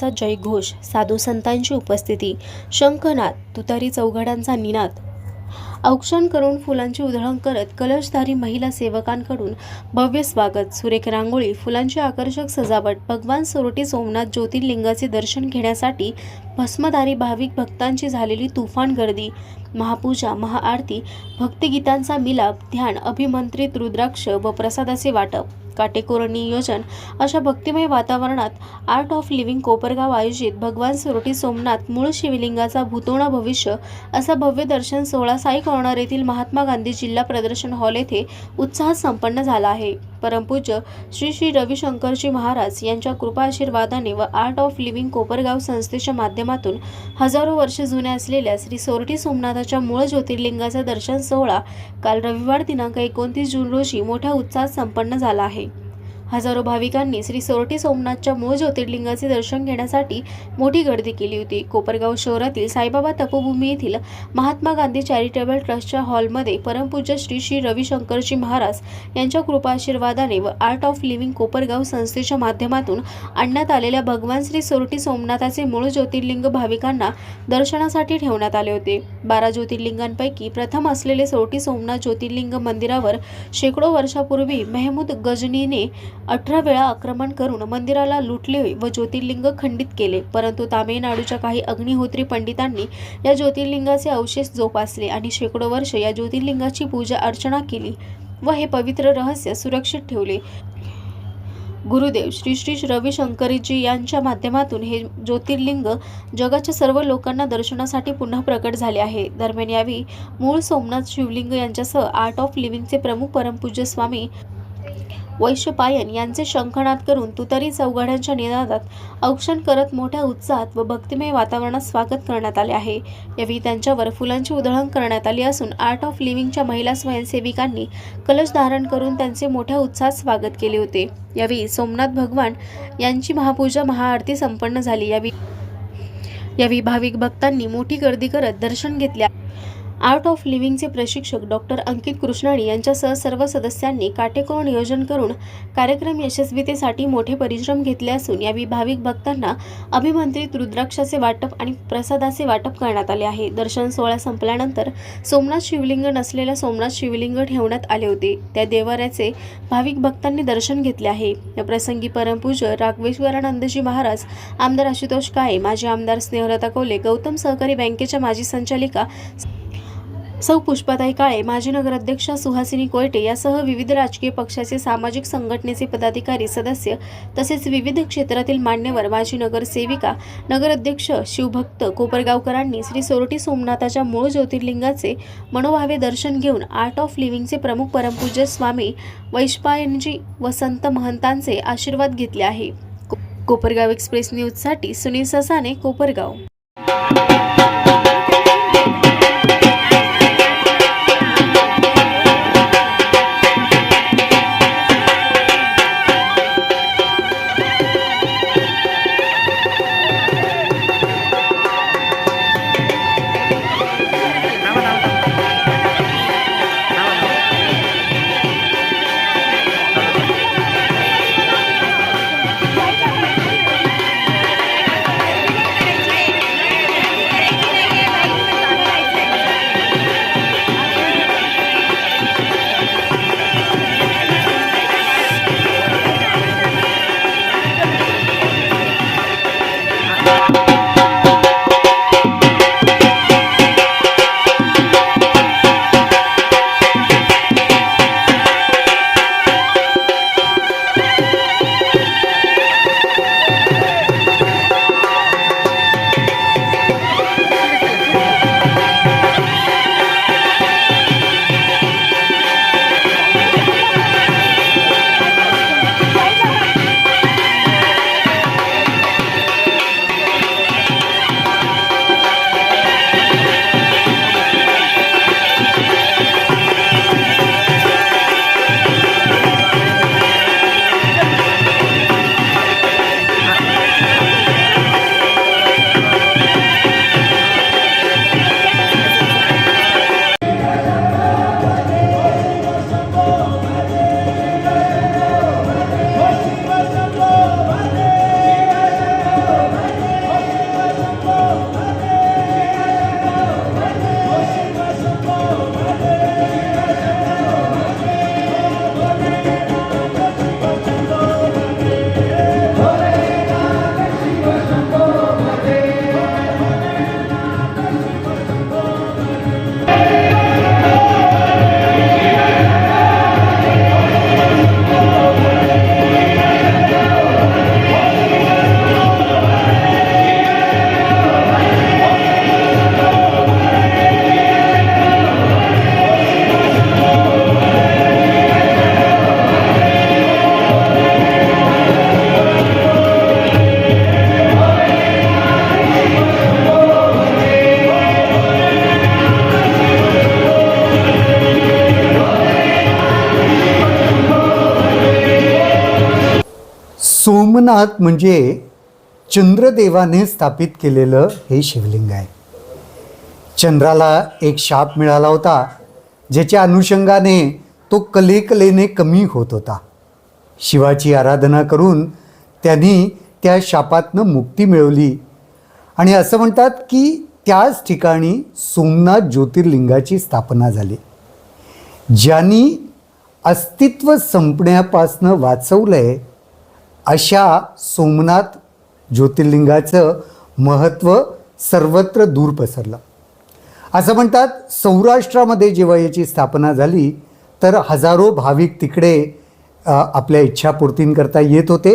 देवाचा जयघोष साधू संतांची उपस्थिती शंखनाद तुतारी चौघडांचा निनाद. औक्षण करून फुलांची उधळण करत कलशधारी महिला सेवकांकडून भव्य स्वागत. सुरेख रांगोळी फुलांची आकर्षक सजावट भगवान सोरटी सोमनाथ ज्योतिर्लिंगाचे दर्शन घेण्यासाठी भस्मधारी भाविक भक्तांची झालेली तुफान गर्दी महापूजा महाआरती भक्तिगीतांचा मिलाप ध्यान अभिमंत्रित रुद्राक्ष व प्रसादाचे वाटप. काटेकोर नियोजन. अशा भक्तिमय वातावरणात आर्ट ऑफ लिव्हिंग कोपरगाव आयोजित भगवान सोरटी सोमनाथ मूळ शिवलिंगाचा भूतोणा भविष्य असा भव्य दर्शन सोहळा साई कॉर्नर येथील महात्मा गांधी जिल्हा प्रदर्शन हॉल येथे उत्साहात संपन्न झाला आहे. परमपूज्य श्री श्री रविशंकरजी महाराज यांच्या कृपा आशीर्वादाने व आर्ट ऑफ लिव्हिंग कोपरगाव संस्थेच्या माध्यमातून हजारो वर्ष जुन्या असलेल्या श्री सोरटी सोमनाथाच्या मूळ ज्योतिर्लिंगाचा दर्शन सोहळा काल रविवार दिनांक एकोणतीस जून रोजी मोठ्या उत्साहात संपन्न झाला आहे. हजारो भाविकांनी श्री सोरटी सोमनाथच्या मूळ ज्योतिर्लिंगाचे दर्शन घेण्यासाठी मोठी गर्दी केली होती. कोपरगाव शहरातील साईबाबा तपोभूमी येथील महात्मा गांधी चॅरिटेबल ट्रस्टच्या हॉलमध्ये परमपूज्य श्री श्री रविशंकरजी महाराज यांच्या कृपाशीर्वादाने व आर्ट ऑफ लिव्हिंग कोपरगाव संस्थेच्या माध्यमातून आणण्यात आलेल्या भगवान श्री सोरटी सोमनाथाचे मूळ ज्योतिर्लिंग भाविकांना दर्शनासाठी ठेवण्यात आले होते. बारा ज्योतिर्लिंगांपैकी प्रथम असलेले सोरटी सोमनाथ ज्योतिर्लिंग मंदिरावर शेकडो वर्षापूर्वी मेहमूद गजनीने अठरा वेळा आक्रमण करून मंदिराला लुटले व ज्योतिर्लिंग खंडित केले. परंतु तामिळनाडूच्या काही अग्निहोत्री पंडितांनी या ज्योतिर्लिंगाचे अवशेष जोपासले आणि शेकडो वर्ष या ज्योतिर्लिंगाची पूजा अर्चना केली व हे पवित्र रहस्य सुरक्षित ठेवले. गुरुदेव श्री श्री रविशंकरीजी यांच्या माध्यमातून हे ज्योतिर्लिंग जगाच्या सर्व लोकांना दर्शनासाठी पुन्हा प्रकट झाले आहे. दरम्यान यावेळी मूळ सोमनाथ शिवलिंग यांच्यासह आर्ट ऑफ लिव्हिंगचे प्रमुख परमपूज्य स्वामी वैश्यपायन यांचे शंखनाद करून तुतारी चौघड्यांच्या निनादात औक्षण करत मोठ्या उत्साहात व भक्तिमय वातावरणात स्वागत करण्यात आले आहे. यावेळी त्यांच्यावर फुलांची उधळण करण्यात आली असून आर्ट ऑफ लिव्हिंगच्या महिला स्वयंसेविकांनी कलश धारण करून त्यांचे मोठ्या उत्साहात स्वागत केले होते. यावेळी सोमनाथ भगवान यांची महापूजा महाआरती संपन्न झाली. यावेळी यावेळी भाविक भक्तांनी मोठी गर्दी करत दर्शन घेतल्या. आर्ट ऑफ लिव्हिंगचे प्रशिक्षक डॉक्टर अंकित कृष्णाणी यांच्यासह सर्व सदस्यांनी काटेकोर नियोजन करून कार्यक्रम यशस्वीतेसाठी मोठे परिश्रम घेतले असून यावेळी भाविक भक्तांना अभिमंत्रित रुद्राक्षाचे वाटप आणि प्रसादाचे वाटप करण्यात आले आहे. दर्शन सोहळा संपल्यानंतर सोमनाथ शिवलिंग नसलेल्या सोमनाथ शिवलिंग ठेवण्यात आले होते. त्या देवाऱ्याचे भाविक भक्तांनी दर्शन घेतले आहे. या प्रसंगी परमपूज्य राघवेश्वरानंदजी महाराज आमदार आशुतोष काळे माजी आमदार स्नेहलता कोले गौतम सहकारी बँकेच्या माजी संचालिका सौ पुष्पाताई काळे माजी नगराध्यक्षा सुहासिनी कोयटे यासह विविध राजकीय पक्षाचे सामाजिक संघटनेचे पदाधिकारी सदस्य तसेच विविध क्षेत्रातील मान्यवर माजी नगरसेविका नगराध्यक्ष शिवभक्त कोपरगावकरांनी श्री सोरटी सोमनाथाच्या मूळ ज्योतिर्लिंगाचे मनोभावे दर्शन घेऊन आर्ट ऑफ लिव्हिंगचे प्रमुख परमपूज्य स्वामी वैशपायनजी व संत महंतांचे आशीर्वाद घेतले आहे. को- कोपरगाव एक्सप्रेस न्यूजसाठी सुनील ससाने कोपरगाव. सोमनाथ म्हणजे चंद्रदेवाने स्थापित केलेलं हे शिवलिंग आहे. चंद्राला एक शाप मिळाला होता ज्याच्या अनुषंगाने तो कलेकलेने कमी होत होता. शिवाची आराधना करून त्यांनी त्या शापातनं मुक्ती मिळवली. आणि असं म्हणतात की त्याच ठिकाणी सोमनाथ ज्योतिर्लिंगाची स्थापना झाली ज्यांनी अस्तित्व संपण्यापासनं वाचवलंय अशा सोमनाथ ज्योतिर्लिंगाचं महत्त्व सर्वत्र दूर पसरलं. असं म्हणतात सौराष्ट्रामध्ये जेव्हा याची स्थापना झाली तर हजारो भाविक तिकडे आपल्या आपल्या इच्छापूर्तींकरता येत होते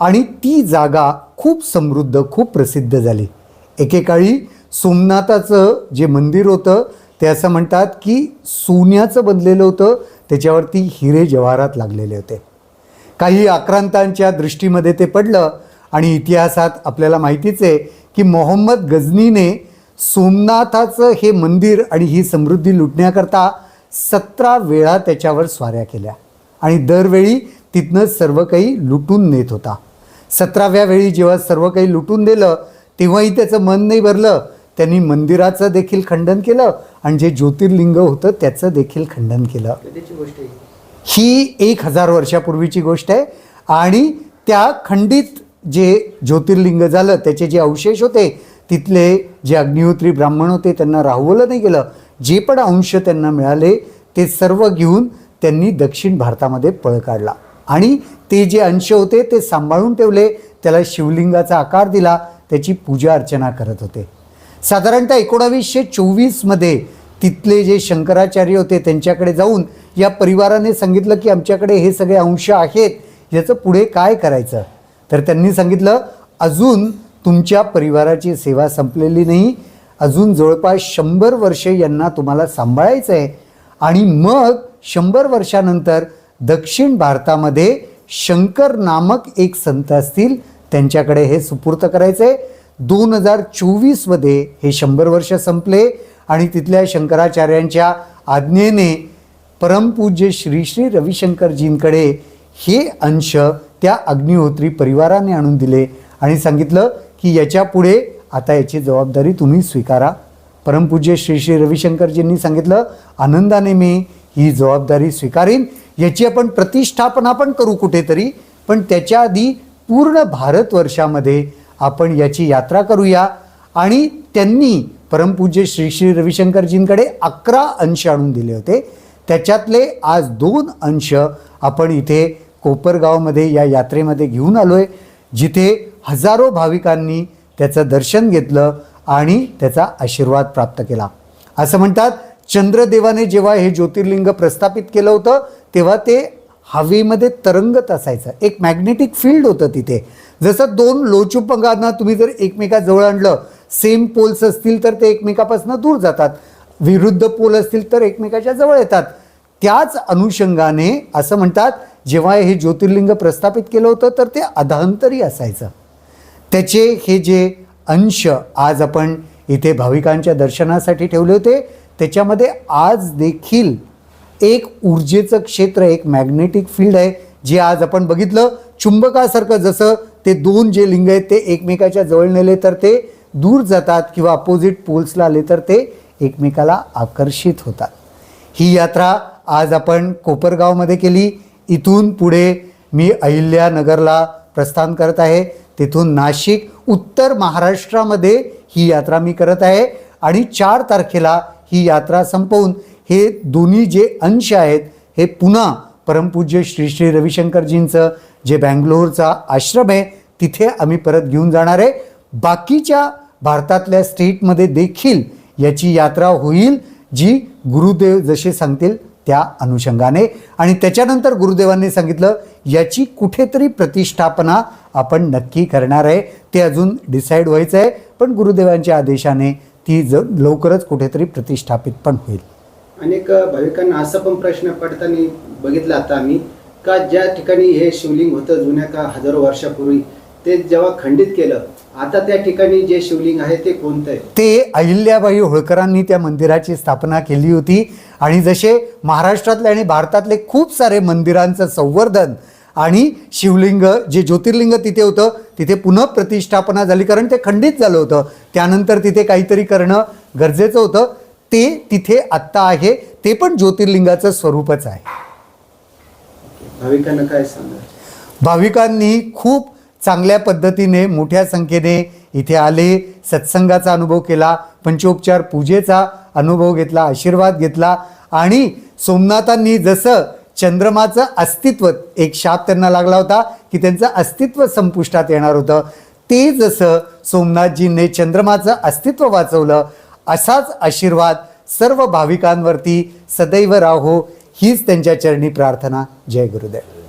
आणि ती जागा खूप समृद्ध खूप प्रसिद्ध झाली. एकेकाळी सोमनाथाचं जे मंदिर होतं ते असं म्हणतात की सोन्याचं बनलेलं होतं त्याच्यावरती हिरे जवाहरात लागलेले होते. काही आक्रांतांच्या दृष्टीमध्ये ते पडलं. आणि इतिहासात आपल्याला माहितीच आहे की मोहम्मद गझनीने सोमनाथाचं हे मंदिर आणि ही समृद्धी लुटण्याकरता सतरा वेळा त्याच्यावर स्वाऱ्या केल्या. आणि दरवेळी तिथनं सर्व काही लुटून नेत होता. सतराव्या वेळी जेव्हा सर्व काही लुटून दिलं तेव्हाही त्याचं मन नाही भरलं. त्यांनी मंदिराचं देखील खंडन केलं आणि जे ज्योतिर्लिंग होतं त्याचं देखील खंडन केलं. ही एक हजार वर्षापूर्वीची गोष्ट आहे. आणि त्या खंडित जे ज्योतिर्लिंग झालं त्याचे जे अवशेष होते तिथले जे अग्निहोत्री ब्राह्मण होते त्यांना राहवलं नाही गेलं. जे पण अंश त्यांना मिळाले ते सर्व घेऊन त्यांनी दक्षिण भारतामध्ये पळ काढला. आणि ते जे अंश होते ते सांभाळून ठेवले. त्याला शिवलिंगाचा आकार दिला. त्याची पूजा अर्चना करत होते. साधारणतः एकोणावीसशे चोवीसमध्ये तिथले जे शंकराचार्य होते त्यांच्याकडे जाऊन या परिवाराने सांगितलं की आमच्याकडे हे सगळे अंश आहेत याचं पुढे काय करायचं? तर त्यांनी सांगितलं अजून तुमच्या परिवाराची सेवा संपलेली नाही. अजून जवळपास शंभर वर्षे यांना तुम्हाला सांभाळायचं आहे आणि मग शंभर वर्षानंतर दक्षिण भारतामध्ये शंकर नामक एक संत असतील त्यांच्याकडे हे सुपूर्त करायचं आहे दोन हजार चोवीसमध्ये हे शंभर वर्ष संपले. आणि तिथल्या शंकराचार्यांच्या आज्ञेने परमपूज्य श्री श्री रविशंकरजींकडे हे अंश त्या अग्निहोत्री परिवाराने आणून दिले आणि सांगितलं की याच्यापुढे आता याची जबाबदारी तुम्ही स्वीकारा. परमपूज्य श्री श्री रविशंकरजींनी सांगितलं आनंदाने मी ही जबाबदारी स्वीकारीन. याची आपण प्रतिष्ठापना पण करू कुठेतरी पण त्याच्या आधी पूर्ण भारतवर्षामध्ये आपण याची यात्रा करूया. आणि त्यांनी परमपूज्य श्री श्री रविशंकरजींकडे अकरा अंश आणून दिले होते. त्याच्यातले आज दोन अंश आपण इथे कोपरगावमध्ये या यात्रेमध्ये घेऊन आलो आहे जिथे हजारो भाविकांनी त्याचं दर्शन घेतलं आणि त्याचा आशीर्वाद प्राप्त केला. असं म्हणतात चंद्रदेवाने जेव्हा हे ज्योतिर्लिंग प्रस्थापित केलं होतं तेव्हा ते हवेमध्ये तरंगत असायचं. एक मॅग्नेटिक फील्ड होतं तिथे. जसं दोन लोचुपंगांना तुम्ही जर एकमेकाजवळ आणलं सेम पोल्स असतील तर ते एकमेकापासून दूर जातात. विरुद्ध पोल असतील तर एकमेकाच्या जवळ येतात. त्याच अनुषंगाने असं म्हणतात जेव्हा हे ज्योतिर्लिंग प्रस्थापित केलं होतं तर ते अधांतरी असायचं. त्याचे हे जे अंश आज आपण इथे भाविकांच्या दर्शनासाठी ठेवले होते त्याच्यामध्ये आज देखील एक ऊर्जेचं क्षेत्र एक मॅग्नेटिक फील्ड आहे जे आज आपण बघितलं. चुंबकासारखं जसं ते दोन जे लिंग आहेत ते एकमेकाच्या जवळ नेले तर ते दूर जातात किंवा अपोजिट पोल्सला आले तर ते एकमेकाला आकर्षित होतात. ही यात्रा आज आपण कोपरगावमध्ये केली. इथून पुढे मी अहिल्यानगरला प्रस्थान करत आहे. तिथून नाशिक उत्तर महाराष्ट्रामध्ये ही यात्रा मी करत आहे. आणि चार तारखेला ही यात्रा संपवून हे दोन्ही जे अंश आहेत हे पुन्हा परमपूज्य श्री श्री रविशंकरजींचं जे बँगलोरचा आश्रम आहे तिथे आम्ही परत घेऊन जाणार आहे. बाकीच्या भारतातल्या स्टेटमध्ये देखील याची यात्रा होईल जी गुरुदेव जसे सांगतील त्या अनुषंगाने. आणि त्याच्यानंतर गुरुदेवांनी सांगितलं याची कुठेतरी प्रतिष्ठापना आपण नक्की करणार आहे. ते अजून डिसाईड व्हायचं आहे पण गुरुदेवांच्या आदेशाने ती ज लवकरच कुठेतरी प्रतिष्ठापित पण होईल. अनेक भाविकांना असा पण प्रश्न पडताना बघितला आता आम्ही का ज्या ठिकाणी हे शिवलिंग होतं जुन्या का हजारो वर्षापूर्वी ते जेव्हा खंडित केलं आता त्या ठिकाणी जे शिवलिंग आहे ते कोणतं आहे? ते अहिल्याबाई होळकरांनी त्या मंदिराची स्थापना केली होती. आणि जसे महाराष्ट्रातले आणि भारतातले खूप सारे मंदिरांचं संवर्धन आणि शिवलिंग जे ज्योतिर्लिंग तिथे होतं तिथे पुन्हा प्रतिष्ठापना झाली कारण ते खंडित झालं होतं. त्यानंतर तिथे काहीतरी करणं गरजेचं होतं. ते तिथे आत्ता आहे. ते पण ज्योतिर्लिंगाचं स्वरूपच आहे. भाविकांना काय सांगा भाविकांनी खूप चांगल्या पद्धतीने मोठ्या संख्येने इथे आले सत्संगाचा अनुभव केला पंचोपचार पूजेचा अनुभव घेतला आशीर्वाद घेतला आणि सोमनाथांनी जसं चंद्रमाचं अस्तित्व एक शाप त्यांना लागला होता की त्यांचं अस्तित्व संपुष्टात येणार होतं. ते जसं सोमनाथजींनी चंद्रमाचं अस्तित्व वाचवलं असाच आशीर्वाद सर्व भाविकांवरती सदैव राहो हीच त्यांच्या चरणी प्रार्थना. जय गुरुदेव.